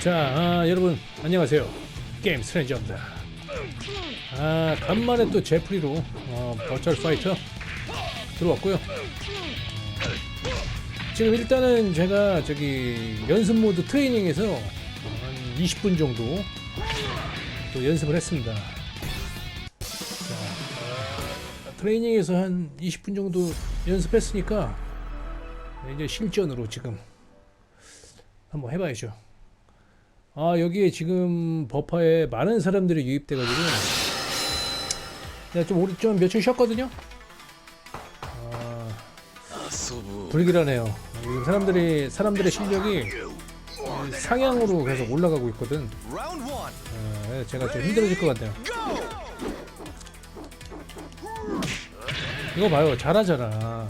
자, 아, 여러분 안녕하세요. 게임 스트레인저입니다. 아, 간만에 또 제프리로 어, 버츄얼 파이터 들어왔고요. 지금 일단은 제가 저기 연습 모드 트레이닝에서 한 20분 정도 또 연습을 했습니다. 자, 아, 트레이닝에서 한 20분 정도 연습했으니까 이제 실전으로 지금 한번 해봐야죠. 아 여기에 지금 버퍼에 많은 사람들이 유입돼가지고 내가 좀 오래 좀 며칠 쉬었거든요. 아 불길하네요. 지금 사람들이 사람들의 실력이 상향으로 계속 올라가고 있거든. 아, 제가 좀 힘들어질 것 같네요. 이거 봐요, 잘하잖아.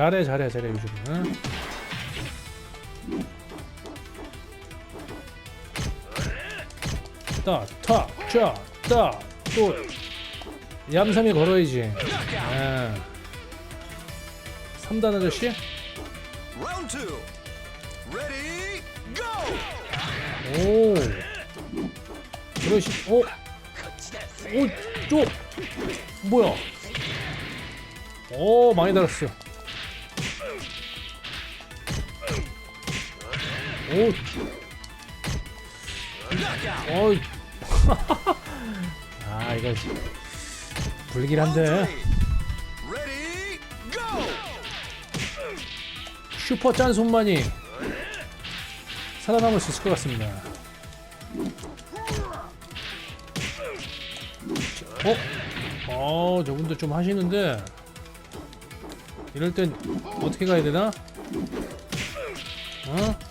잘해, 잘해, 잘해 요즘은. 따, 타, 자, 따, 또 얌삼이 걸어야지. 아. 3단 아저씨? 오. 그러시, 오. 오, 쪽. 뭐야? 오, 많이 달았어. 오, 어이. 아, 이거 불길한데. 슈퍼 짠 손만이 살아남을 수 있을 것 같습니다. 어? 어, 저분도 좀 하시는데 이럴 땐 어떻게 가야 되나? 어?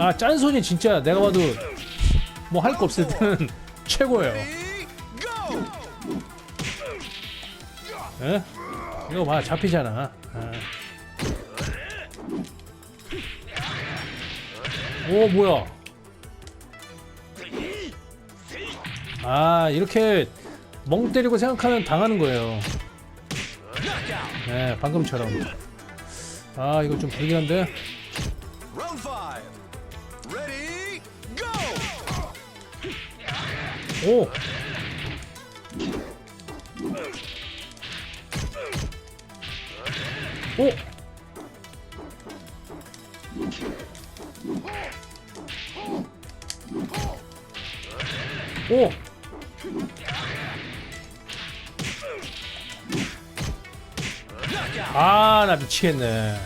아, 짠손이 진짜 내가 봐도 뭐 할 거 없을 때는 최고예요. 예? 이거 봐, 잡히잖아. 아. 오, 뭐야? 아, 이렇게 멍 때리고 생각하면 당하는 거예요. 네, 방금처럼. 아, 이거 좀 불길한데? 오! 오! 오! 아, 나 미치겠네.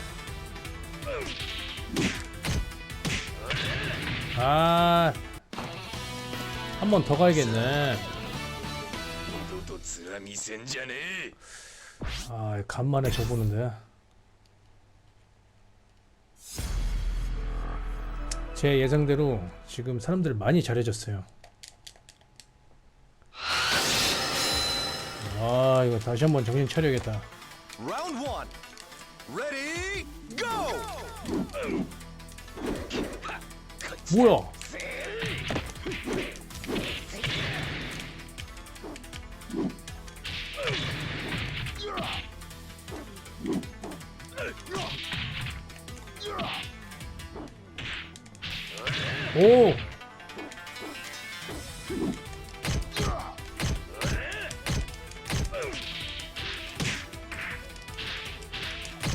아, 한 번 더 가야겠네. 아, 간만에 저보는데. 제 예상대로 지금 사람들 많이 잘해졌어요. 아, 이거 다시 한번 정신 차려야겠다. 뭐야? 오!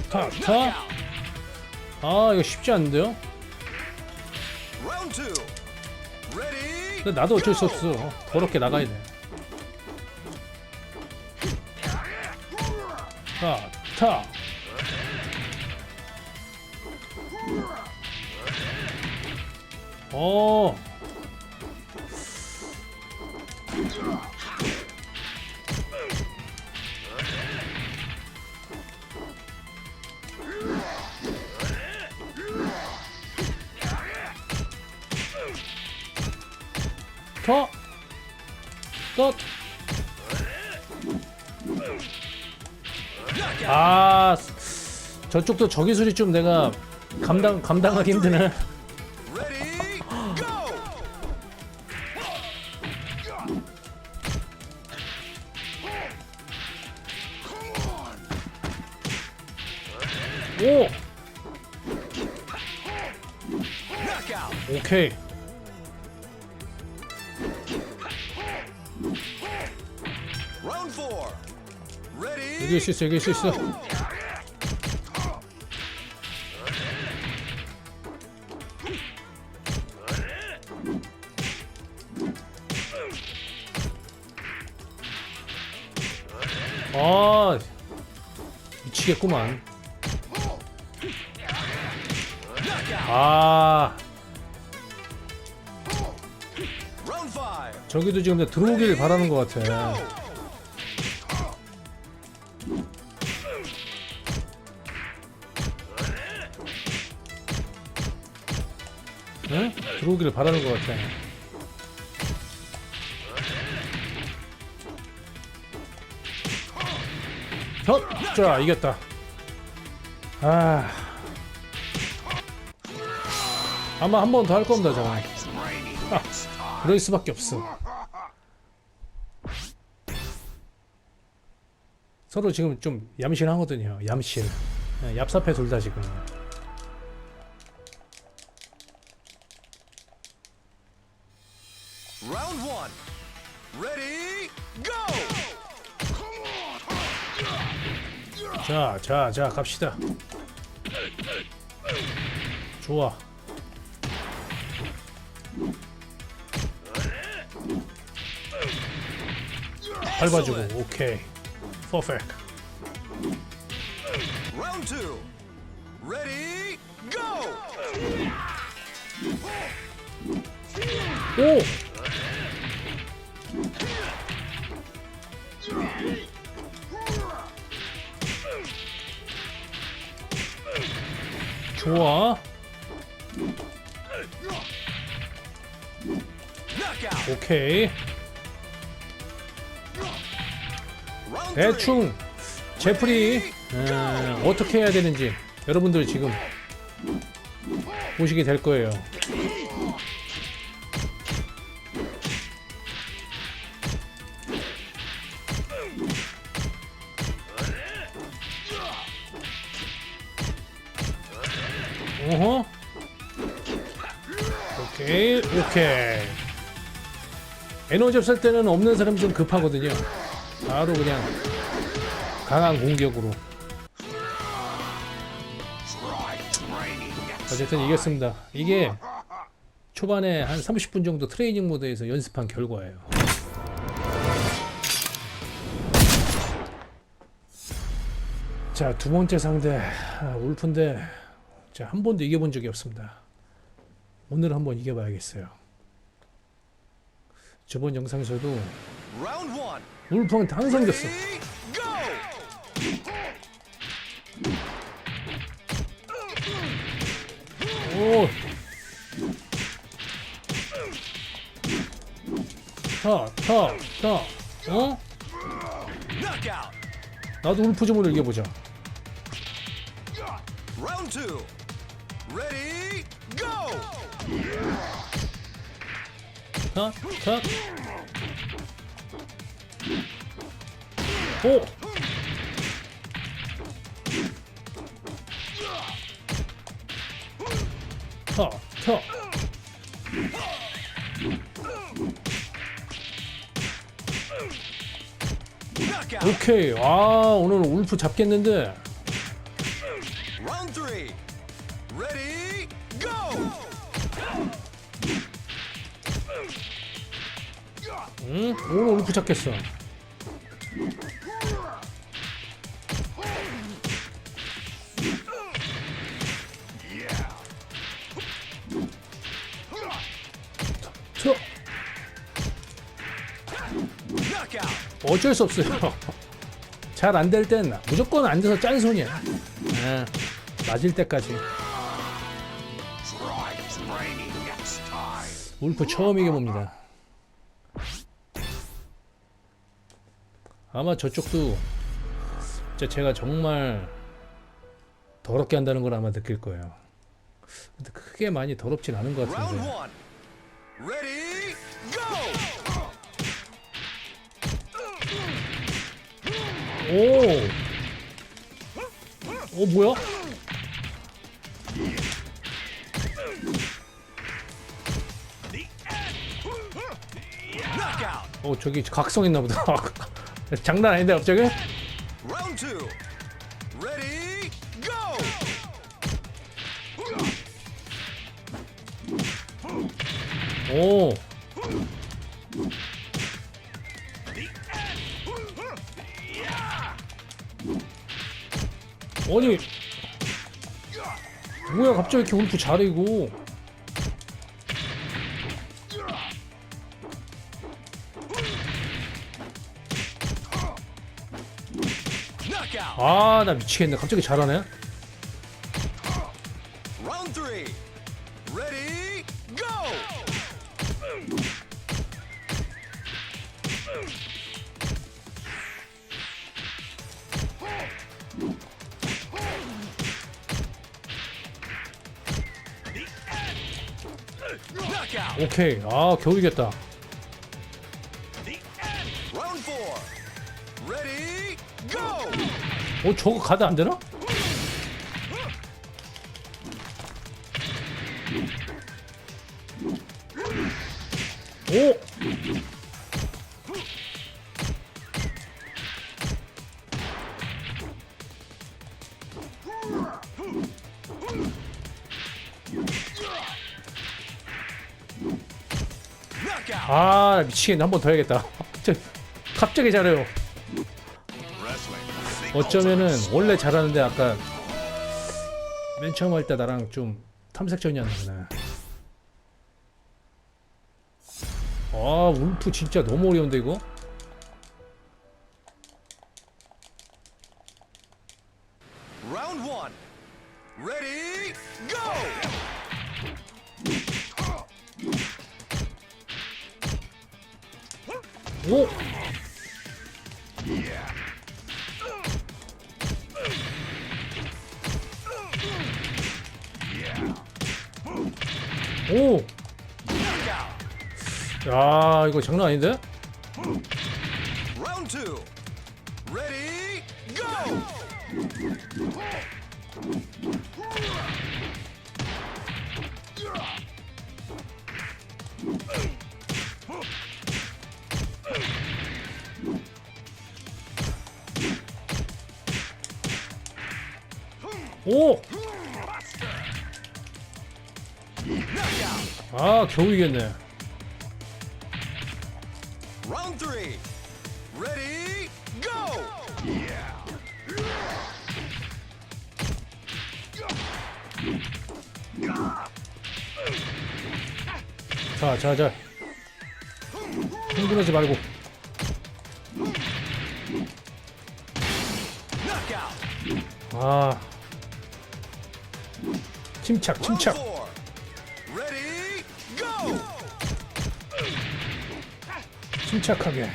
타, 타? 아, 이거 쉽지 않은데요? 근데 나도 어쩔 수 없어. 더럽게 나가야 돼. 타, 타. 어. 더. 더. 아, 저쪽도 저기술이 좀 내가 감당 감당하기 힘드네. 오. 오케이? 이길 수 있어 이길 수 있어 아 미치겠구만 아. 저기도 지금 들어오길 바라는 것 같아 응? 들어오기를 바라는 것 같아 헛! 자 이겼다 아 아마 한 번 더 할 겁니다 저는 아, 그럴 수밖에 없어 서로 지금 좀 얌신하거든요 얌신 네, 얍삽해 둘 다 지금 Round one. Ready? Go. 자, 자, 자, 갑시다. 좋아. 밟아주고, 오케이. 퍼펙트. Round two. Ready? Go. 오! 좋아. 오케이. 대충 제프리 음, 어떻게 해야 되는지 여러분들 지금 보시게 될 거예요. 어허. 오케이, 오케이. 에너지 없을 때는 없는 사람이 좀 급하거든요. 바로 그냥 강한 공격으로. 어쨌든 이겼습니다. 이게 초반에 한 30분 정도 트레이닝 모드에서 연습한 결과예요. 자, 두 번째 상대 아, 울프인데 자, 한 번도 이겨본 적이 없습니다. 오늘 한번 이겨봐야겠어요. 저번 영상에서도. 울프한테 항상? Go. 오. 타, 타, 타. 어? 나도 울프즈문을 이겨보자. Round two. Ready? Go. 타, 타. 오. 타, 타. Knockout. 오케이. 아, 오늘 울프 잡겠는데. 응? 오늘 울프 잡겠어. 어쩔 수 없어요. 잘 안 될 땐 무조건 앉아서 짠손이야. 예, 맞을 때까지. 울프 처음 이겨봅니다. 아마 저쪽도 진짜 제가 정말 더럽게 한다는 걸 아마 느낄 거예요. 근데 크게 많이 더럽진 않은 것 같은데. 오. 어 뭐야? 어 저기 각성 있나 보다. 장난 아닌데 갑자기? 오. 갑자기 이렇게 울프 잘해 이거 Knockout. 아나 미치겠네. 갑자기 잘하네 오케이 아 겨우 이겼다. 어 저거 가드 안 되나? 미치겠네 한번 더 해야겠다. 갑자기, 잘해요. 어쩌면은 원래 잘하는데 아까 맨 처음 할 때 나랑 좀 탐색전이었나? 보네 아 울프 진짜 너무 어려운데 이거 장난 아닌데? 오! 아 겨우 이겼네 자 자자 흥분하지 말고. 아 침착 침착. 침착하게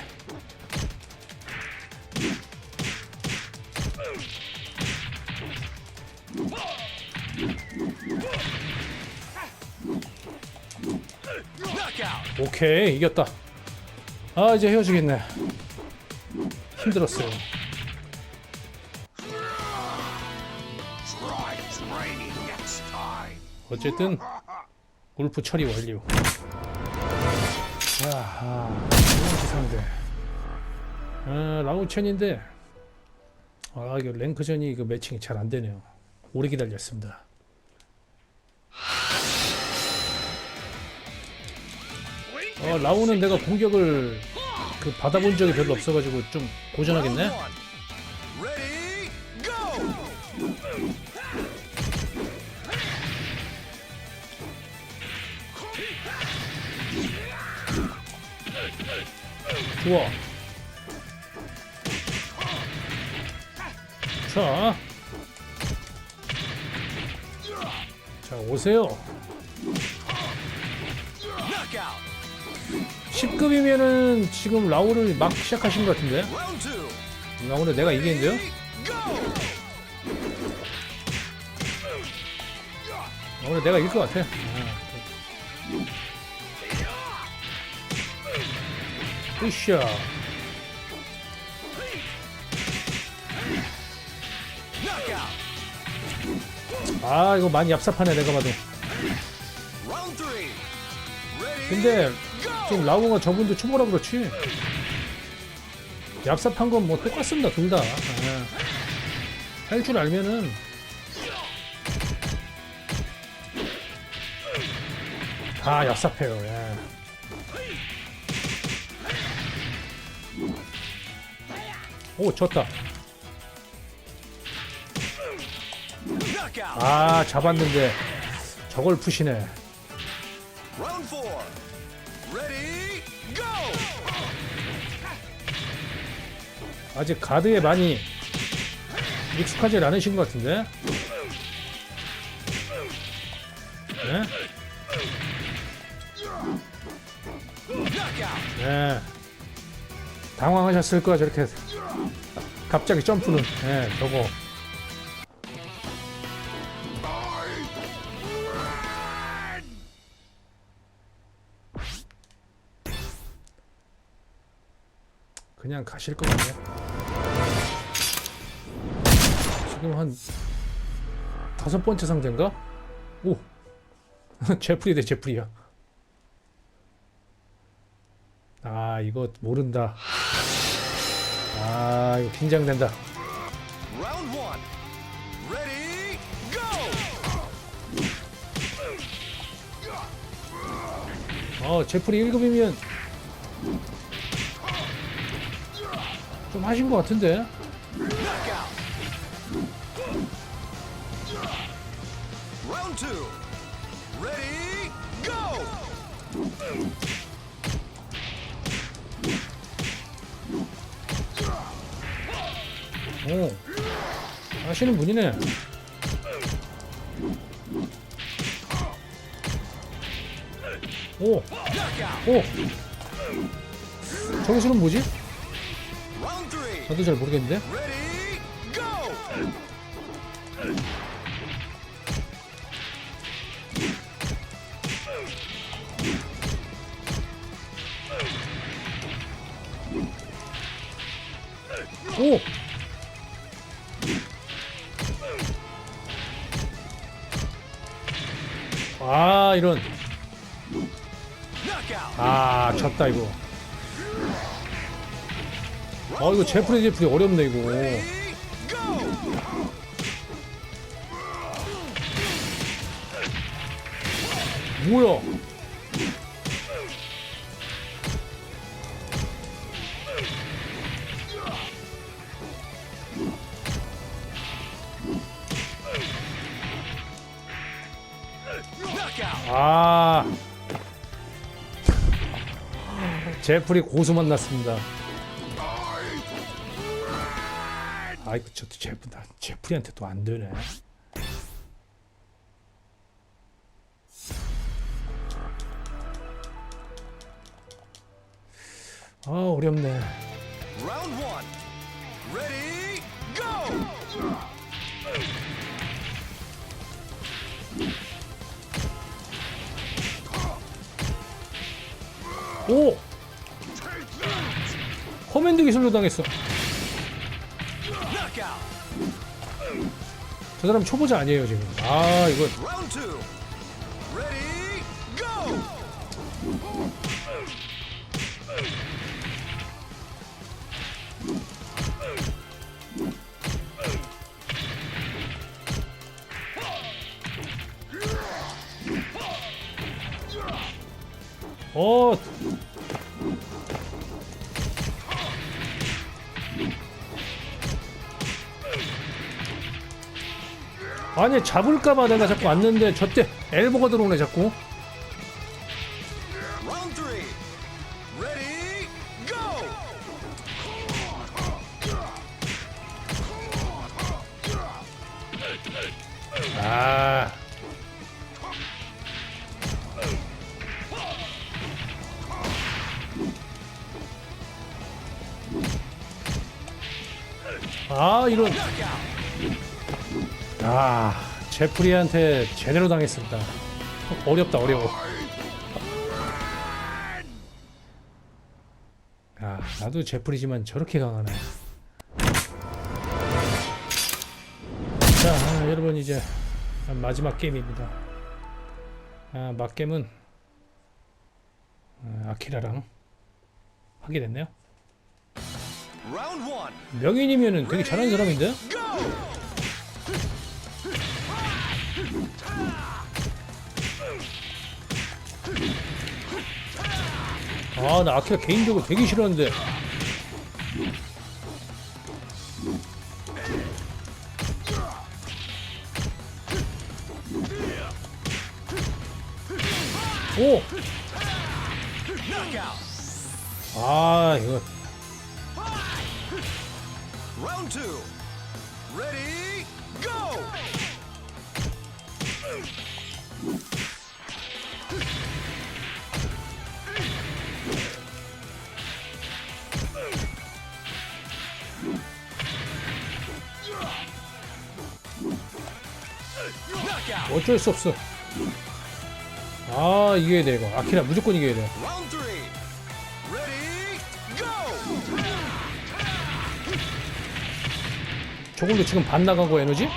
오케이 이겼다. 아 이제 헤어지겠네. 힘들었어요. 어쨌든 골프 처리 완료. 아하 이런 상대 아, 라우첸인데 아 이거 랭크전이 이거 매칭이 잘 안 되네요. 오래 기다렸습니다 어, 라우는 내가 공격을 그 받아본 적이 별로 없어가지고 좀 고전하겠네. 좋아. 자. 자, 오세요. 10급이면은 지금 라우를 막 시작하신 것 같은데? Round two. 라우를 내가 이기는데요? Go. 라우를 내가 이길 것 같아. 아, 으쌰. 아, 이거 많이 얍삽하네, 내가 봐도. 근데 지금 라우가 저분도 초보라 그렇지. 얍삽한 건 뭐 똑같습니다 둘 다. 할 줄 알면은 다 얍삽해요. 예. 오 졌다. 아 잡았는데 저걸 푸시네. Ready, go! 아직 가드에 많이 익숙하지 않으신 것 같은데. 네? 네. 당황하셨을 거야 저렇게 갑자기 점프는. 네, 저거. 그냥 가실 것 같네. 지금 한 다섯 번째 상대인가? 오, 제프리 대 제프리야. 아 이거 모른다. 아 이거 긴장된다. 어 제프리 1급이면 좀 하신 것 같은데. 오 하시는 분이네. 오, Knockout. 오. 저기서는 뭐지? 나도 잘 모르겠는데. 오. 아 이런. 아 졌다 이거 아 이거 제프리 제프리 어렵네 이거! 뭐야. 아 제프리 고수 만났습니다 아이고 저도 제프 나 제프리한테 또 안 되네. 아 어렵네! 오! 커맨드 기술로 당했어 저 사람 초보자 아니에요 지금 아 이거! 어. 아니 잡을까봐 내가 자꾸 왔는데 저때 엘보가 들어오네 자꾸! 아. 아 이런 아 제프리한테 제대로 당했습니다. 어렵다 어려워. 아 나도 제프리지만 저렇게 강하네 자 아, 여러분 이제 마지막 게임입니다. 아, 막겜은 아, 아키라랑 하게 됐네요. 명인이면은 되게 잘하는 사람인데? 아, 나 아키라 개인적으로 되게 싫어하는데. 오! 아, 이거 two. Ready? Go! 어쩔 수 없어. 아, 이겨야 돼, 이거. 아키라 무조건 이겨야 돼. 저걸로 지금 반 나간 거 에너지?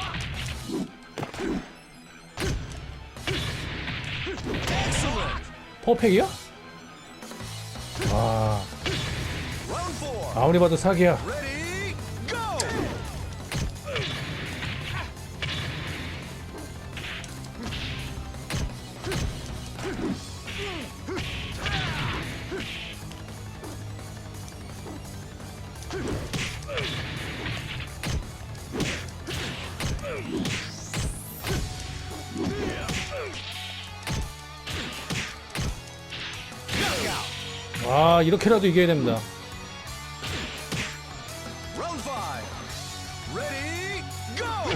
퍼펙이야? 아, Round four. 아무리 봐도 사기야. 아, 이렇게라도 이겨야 됩니다. Go!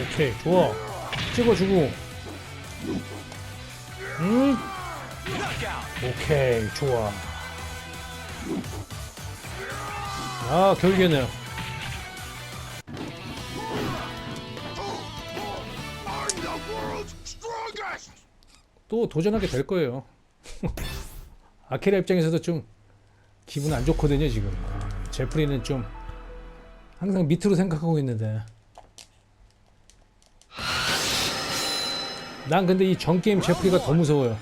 오케이, 좋아. 찍어주고. 음. 오케이, 좋아. 아, 결국에는. 또 도전하게 될 거예요. 아키라 입장에서도 좀 기분 안 좋거든요, 지금. 아, 제프리는 좀 항상 밑으로 생각하고 있는데. 난 근데 이 전 게임 제프리가 더 무서워요.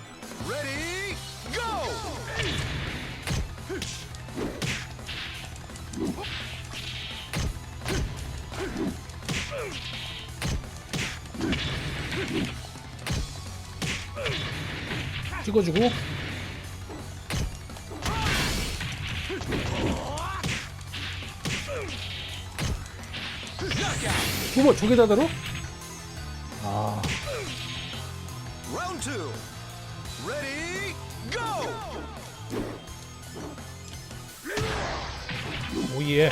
찍어주고. 우와, 저게 다다로? 아, Round two. Ready? Go! 오예.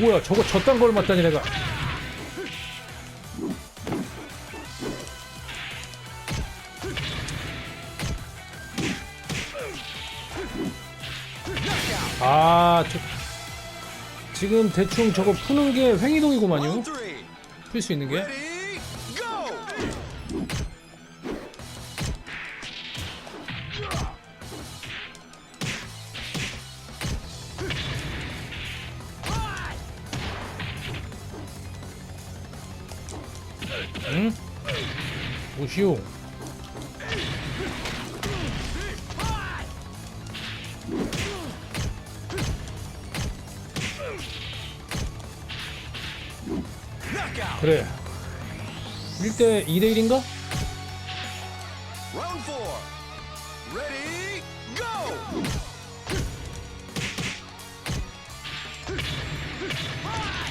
뭐야, 저거 저딴 걸 맞다니 내가. 아, 저, 지금 대충 저거 푸는 게 횡이동이구만요. 풀 수 있는 게. 2대 1인가? Round four. Ready? Go!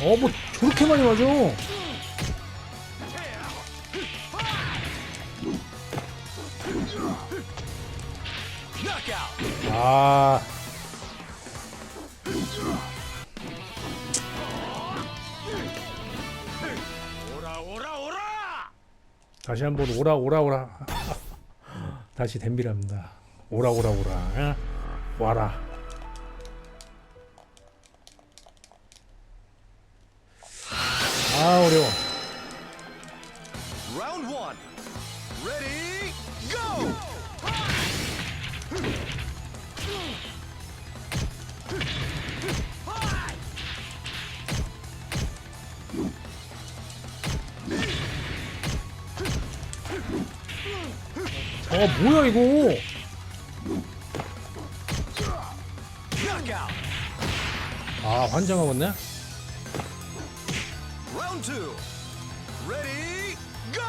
어, 뭐 저렇게 많이 맞아. 아. 다시 한번 오라 오라 오라. 다시 댐비랍니다. 오라 오라 오라. 예? 와라. 아 어려워. 어 뭐야 이거. 아 go.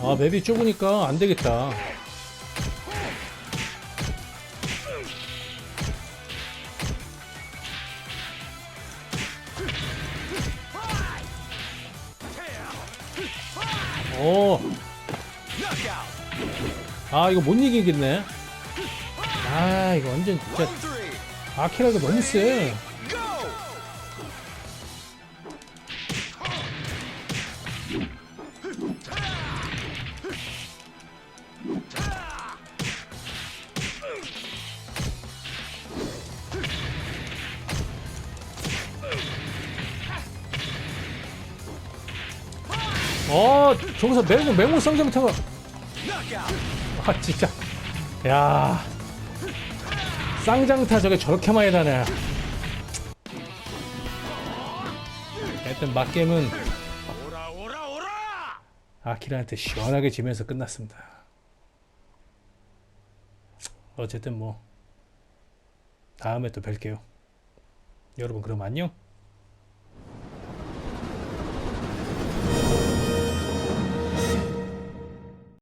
아 맵이 좁으니까 안 되겠다 아 이거 못 이기겠네. 아 이거 완전 진짜. 아키라가 너무 세. 어 저기서 맹모 쌍점부터가 Knockout. 아 진짜 야 쌍장타 저게 저렇게 많이 나네. 하여튼 오라. 아키라한테 시원하게 지면서 끝났습니다. 어쨌든 뭐 다음에 또 뵐게요. 여러분 그럼 안녕.